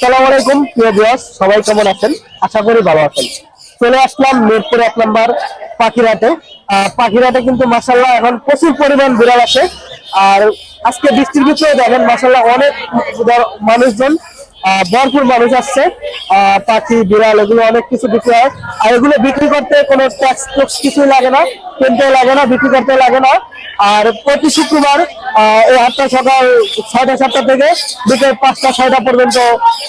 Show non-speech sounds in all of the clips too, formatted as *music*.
আসসালামু আলাইকুম, প্রিয় ভিউয়ার্স সবাই কেমন আছেন? আশা করি ভালো আছেন। চলে আসলাম মিরপুর এক নম্বর পাখিরাটে। পাখিরাটে কিন্তু মাসাল্লাহ এখন প্রচুর পরিমাণ বিড়াল আছে। আর আজকে বৃষ্টির ভিতরে দেখেন মাসাল্লাহ অনেক মানুষজন ভরপুর মানুষ আসছে। পাখি, বিড়াল এগুলো অনেক কিছু বিক্রি হয়। আর এগুলো বিক্রি করতে কোনো ট্যাক্স ট্যাক্স কিছুই লাগে না কিনতে লাগে না, বিক্রি করতে লাগে না। আর প্রতি শুক্রবার এই হাটটা সকাল ছয়টা সাতটা থেকে বিকেল পাঁচটা ছয়টা পর্যন্ত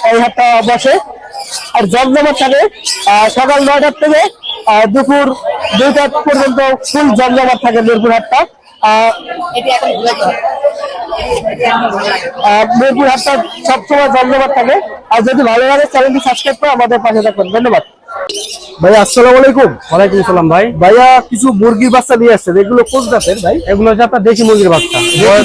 এই হাটটা বসে। আর জমজমাট থাকে সকাল নয়টার থেকে দুপুর দুইটা পর্যন্ত ফুল জমজমাট থাকে মিরপুর হাটটা। মিরপুর হাটটা সবসময় জমজমাট থাকে। আর যদি ভালো লাগে চ্যানেলটি সাবস্ক্রাইব করে আমাদের পাশে থাকবেন ধন্যবাদ। ভাই আসসালামু আলাইকুম। ওয়ালাইকুম সালাম ভাই। ভাইয়া কিছু মুরগির বাচ্চা নিয়ে আসছেন এগুলো কোন জাতের ভাই? এগুলো হচ্ছে আপনার দেশি মুরগির বাচ্চা।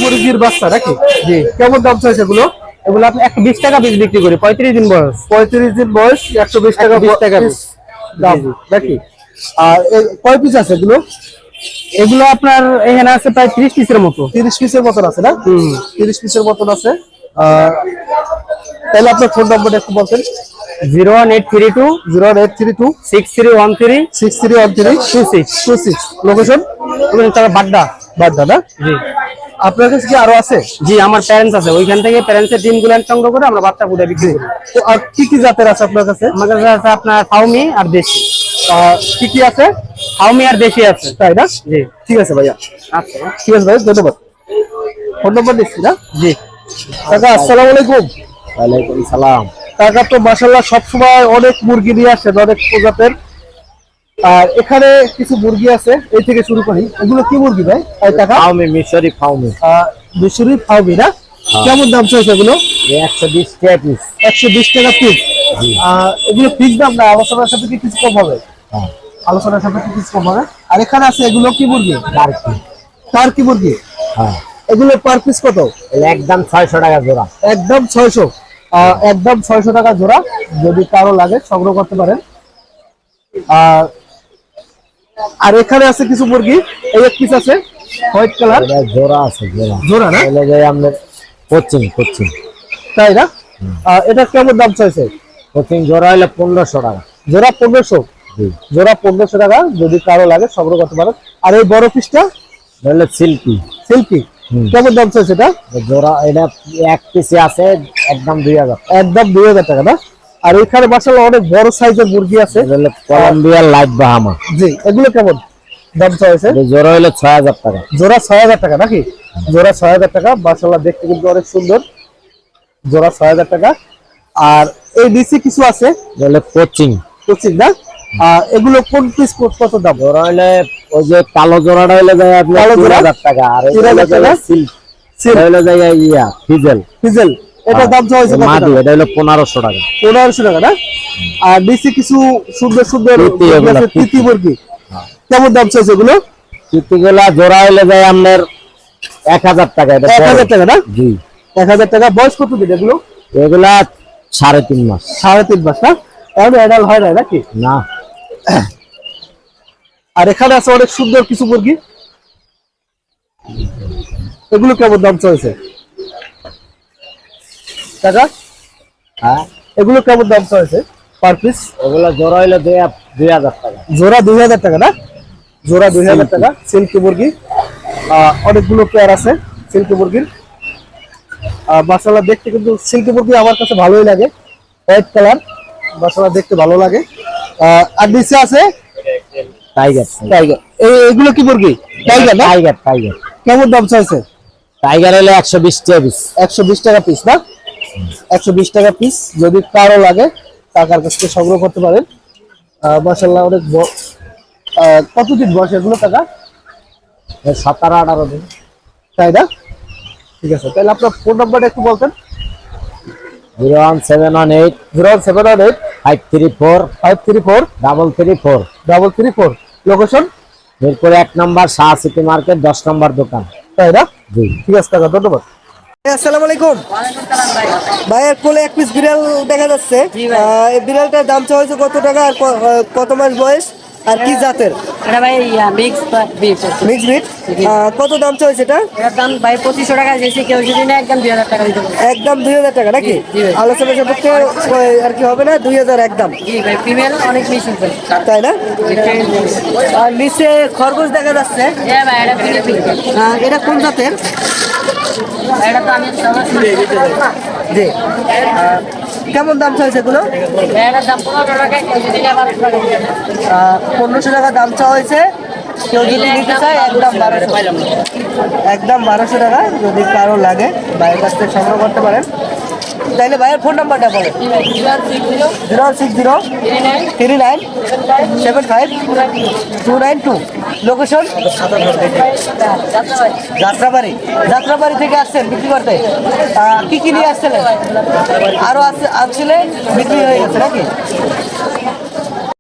মুরগির বাচ্চা নাকি? জি। কেমন দাম চাইছে এগুলো? এগুলো আপনি একশো বিশ টাকা পিস বিক্রি করি পঁয়ত্রিশ দিন বয়স। পঁয়ত্রিশ দিন বয়স একশো বিশ টাকা 120 টাকা piece। দাম। নাকি? আর কয় পিস আছে এগুলো? এগুলো আপনার এখানে আছে প্রায় ত্রিশ পিসের মতো। তিরিশ পিসের মতন আছে না। তিরিশ পিসের মতন আছে। আর তাহলে আপনার ফোন নাম্বারটা একটু বলতেন। Zero one eight three two zero eight three two six three one three six three one three two six. Two six. Location তারপর বাড্ডা। বাড্ডা না? জি। আপনার কাছে কি আরও আছে? জি আমার প্যারেন্টস আছে। ওইখান থেকে প্যারেন্টসের ডিমগুলো সংগ্রহ করে আমরা বাচ্চা ফুটে বিক্রি করি। তো আর কি কি জাতের আছে আপনার কাছে? আমার কাছে আছে আপনার ফাউমি আর দেশি। কি কি আছে? ফাউমি আর দেশি আছে। তাই না? জি। ঠিক আছে ভাইয়া। আচ্ছা। ঠিক আছে ভাই ধন্যবাদ। ফোন নাম্বার দিচ্ছি না? জি। কাকা আসসালামু আলাইকুম। ওয়ালাইকুম সালাম। কাকা তো মাসাল্লাহ সবসময় অনেক মুরগি নিয়ে আসেন অনেক প্রজাতের। আর এখানে কিছু মুরগি আছে এই থেকে শুরু করি। এগুলো কি মুরগি ভাই? এই টাকা ফাউমি মিশরি ফাউমি। মিশরি ফাউমি না? কেমন দাম চলছে এগুলো? একশো বিশ টাকা পিস একশো বিশ টাকা পিস এগুলো ফিক্স দাম না আলোচনার সাথে কি কিছু কম হবে? হ্যাঁ। আলোচনার সাথে কি কিছু কম হবে? আর এখানে আছে এগুলো কি মুরগি? টার্কি তার কি মুরগি? হ্যাঁ। এগুলো পার পিস কত? একদম ছয়শো টাকা জোড়া। একদম ছয়শো। একদম ছয়শো টাকা জোড়া যদি কারও লাগে সংগ্রহ করতে পারেন। আর আর এখানে আছে কিছু মুরগি এই এক পিস আছে হোয়াইট কালার জোড়া আছে জোড়া। জোড়া না? এগুলো যে আপনার কোচিং কোচিং তাই না? এটা কেমন দাম চাইছে? কোচিং জোড়া হলে পনেরোশো টাকা। জোড়া পনেরোশো? জোড়া পনেরোশো টাকা যদি কারও লাগে সংগ্রহ করতে পারেন। আর এই বড় পিসটা সিল্কি সিল্কি। কেমন দাম চাইছে এটা? জোড়া এটা এক পিসে আছে একদম দুই হাজার। একদম দুই হাজার টাকা না? আর এখানে মাসাল্লাহ অনেক বড় সাইজের মুরগি আছে। কলম্বিয়ার লাইট বাহামা জি এগুলো কেমন দাম চাইছে? জোড়া হলে ছয় হাজার টাকা। জোড়া ছয় হাজার টাকা নাকি? জোড়া ছয় হাজার টাকা মাসাল্লাহ দেখতে কিন্তু অনেক সুন্দর। জোড়া ছয় হাজার টাকা। আর এই নিচে কিছু আছে? কোচিং কোচিং না? আর এগুলো কোন পিস কত দাম? জোড়া হলে ওই যে কালো জোড়াটা হলে যায় আপনার তিন? হাজার টাকা আর হলে যায় ইয়া ফিজেল ডিজেল এটা দাম চাইছে মাদি এটা হলে পনেরোশো টাকা। পনেরোশো টাকা না? আর নিচে কিছু সুন্দর সুন্দর তিতি মুরগি। কেমন দাম চাইছে এগুলো? চিত্তিগুলা জোড়া হলে যায় আপনার এক হাজার টাকা এটা এক হাজার বড়। টাকা না? জি। এক হাজার টাকা। বয়স কত দিন এগুলো? এগুলা সাড়ে তিন মাস। সাড়ে তিন মাস না? এখন অ্যাডাল হয় না নাকি? না। *coughs* আর এখানে আছে অনেক সুন্দর কিছু মুরগি। এগুলো কেমন দাম চলছে? টাকা হ্যাঁ। এগুলো কেমন দাম চলছে পার পিস ওগুলো জোড়া হইলে দুই হাজার টাকা। জোড়া দুই হাজার টাকা না? জোড়া দুই হাজার টাকা সিল্কি মুরগি। অনেকগুলো পেয়ার আছে সিল্কি মুরগির। মাসালা দেখতে কিন্তু সিল্কি মুরগি আমার কাছে ভালোই লাগে। হোয়াইট কালার মাসালা দেখতে ভালো লাগে। আর নিচে আছে টাইগার টাইগার এগুলো কি মুরগি? টাইগার না? টাইগার টাইগার কেমন দাম চাইছে? টাইগার হলে একশো বিশ টাকা পিস একশো বিশ টাকা পিস না? একশো বিশ টাকা পিস যদি কারও লাগে টাকার কাছ থেকে সংগ্রহ করতে পারেন। মাসাল্লাহ অনেক কতদিন বয়স এগুলো টাকা? সতেরো আঠারো দিন। তাই না? ঠিক আছে তাহলে আপনার ফোন নাম্বারটা একটু বলতেন। Zero one seven one eight zero one seven one eight five three four five three four double three four. Double three four. Location এরপরে এক নম্বর শাহ সিটি মার্কেট দশ নম্বর দোকান। তাই না? জি। ঠিক আছে কাকা ধন্যবাদ। আসসালামু আলাইকুম। ভাইয়ের কোলে এক পিস বিড়াল দেখা যাচ্ছে। আহ, এই বিড়ালটার দাম চাওয়া হয়েছে কত টাকা আর কত মাস বয়স? আর কি জাতের? এটা ভাই মিক্স বিফ মিক্স বিট কত দাম চলছে এটা? এটার দাম ভাই পঁচিশশো টাকা যেছি কেউ যদি না একদম দুই হাজার টাকা দিতে একদম দুই হাজার টাকা নাকি? আলোচনা সাপেক্ষে আর কি হবে না? দুই হাজার একদম। ভাই ফিমেল অনেক মিশন তাই না? আর নিচে খরগোশ দেখা যাচ্ছে। হ্যাঁ এটা এটা কোন জাতের? এটা তো আমি জি। কেমন দাম চাইছে এগুলো? পনেরোশো টাকা দাম চাওয়া হয়েছে। কেউ যদি নিতে চায়, একদম বারোশো। একদম বারোশো টাকা যদি কারও লাগে ভাইয়ের কাছ থেকে সংগ্রহ করতে পারেন। তাইলে ভাইয়ের ফোন নাম্বারটা বলেন। Zero six zero, three nine, seven five, two nine two. Location Jatrabari. Jatrabari থেকে আসছেন বিক্রি করতে। কী কি নিয়ে আসছিলেন? আরও আছে আসছিলে, বিক্রি হয়ে গেছে নাকি?